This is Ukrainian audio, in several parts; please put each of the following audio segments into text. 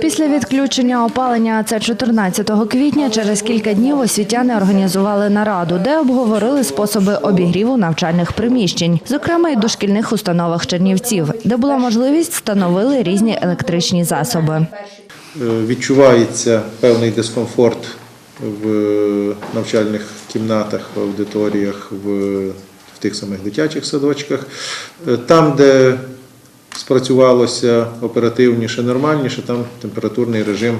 Після відключення опалення це 14 квітня через кілька днів освітяни організували нараду, де обговорили способи обігріву навчальних приміщень, зокрема й дошкільних установах Чернівців, де була можливість встановили різні електричні засоби. Е, Відчувається певний дискомфорт в навчальних кімнатах, в аудиторіях, в, в тих самих дитячих садочках. Е, Там, де спрацювалося оперативніше, нормальніше, там температурний режим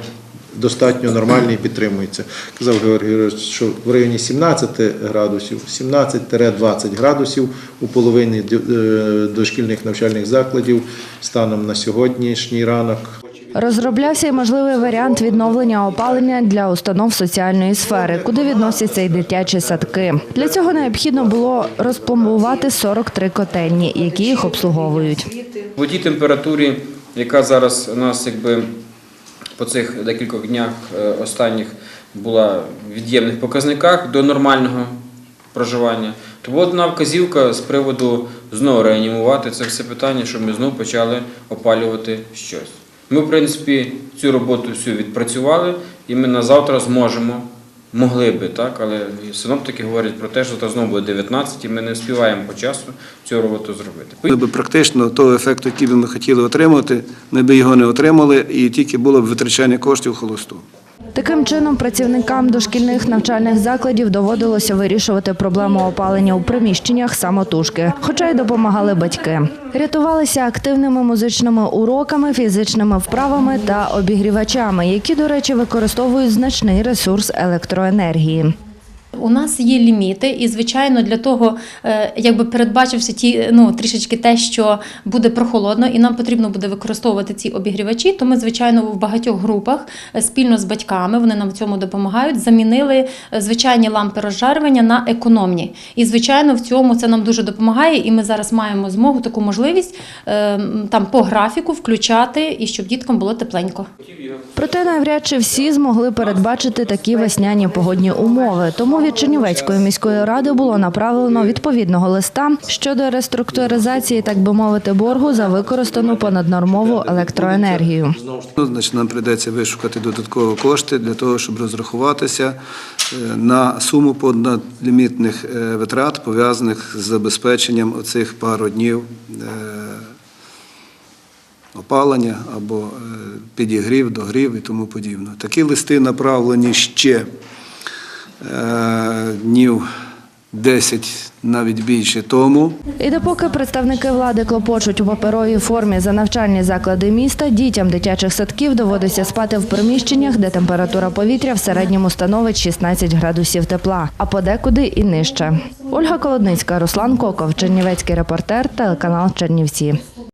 достатньо нормальний підтримується. Казав Георгій Георгійович, що в районі 17 градусів, 17-20 градусів у половині е, дошкільних навчальних закладів станом на сьогоднішній ранок Розроблявся й можливий варіант відновлення опалення для установ соціальної сфери, куди відносяться й дитячі садки. Для цього необхідно було розпломбувати 43 котельні, які їх обслуговують. В тій температурі, яка зараз у нас якби по цих декількох днях е, останніх була в від'ємних показниках до нормального проживання, то була одна вказівка з приводу знову реанімувати це все питання, щоб ми знову почали опалювати щось. Ми, в принципі, цю роботу всю відпрацювали, і ми на завтра зможемо. Могли би, так, але синоптики говорять про те, що це знову буде 19, і ми не встигаємо по часу цю роботу зробити. Ми би практично того ефекту, який би ми хотіли отримати, ми б його не отримали, і тільки було б витрачання коштів холосту. Таким чином, працівникам дошкільних навчальних закладів доводилося вирішувати проблему опалення у приміщеннях самотужки, хоча й допомагали батьки. Рятувалися активними музичними уроками, фізичними вправами та обігрівачами, які, до речі, використовують значний ресурс електроенергії. У нас є ліміти, і звичайно, для того, е, якби передбачився ті ну трішечки те, що буде прохолодно, і нам потрібно буде використовувати ці обігрівачі. То ми, звичайно, в багатьох групах е, спільно з батьками вони нам в цьому допомагають. Замінили е, звичайні лампи розжарювання на економні. І звичайно, в цьому це нам дуже допомагає. І ми зараз маємо змогу таку можливість там по графіку включати і щоб діткам було тепленько. Проте навряд чи всі змогли передбачити такі весняні погодні умови. Тому від Чернівецької міської ради було направлено відповідного листа щодо реструктуризації, так би мовити, боргу за використану понаднормову електроенергію. Значить, нам прийдеться вишукати додаткові кошти для того, щоб розрахуватися е, на суму понадлімітних е, витрат, пов'язаних з забезпеченням оцих пару днів е, опалення або підігрів, догрів і тому подібне. Такі листи направлені ще днів 10, навіть більше тому. І допоки представники влади клопочуть у паперовій формі за навчальні заклади міста, дітям дитячих садків доводиться спати в приміщеннях, де температура повітря в середньому становить 16 градусів тепла, а подекуди і нижче. Ольга Колодницька, Руслан Коков, Чернівецький репортер, телеканал Чернівці.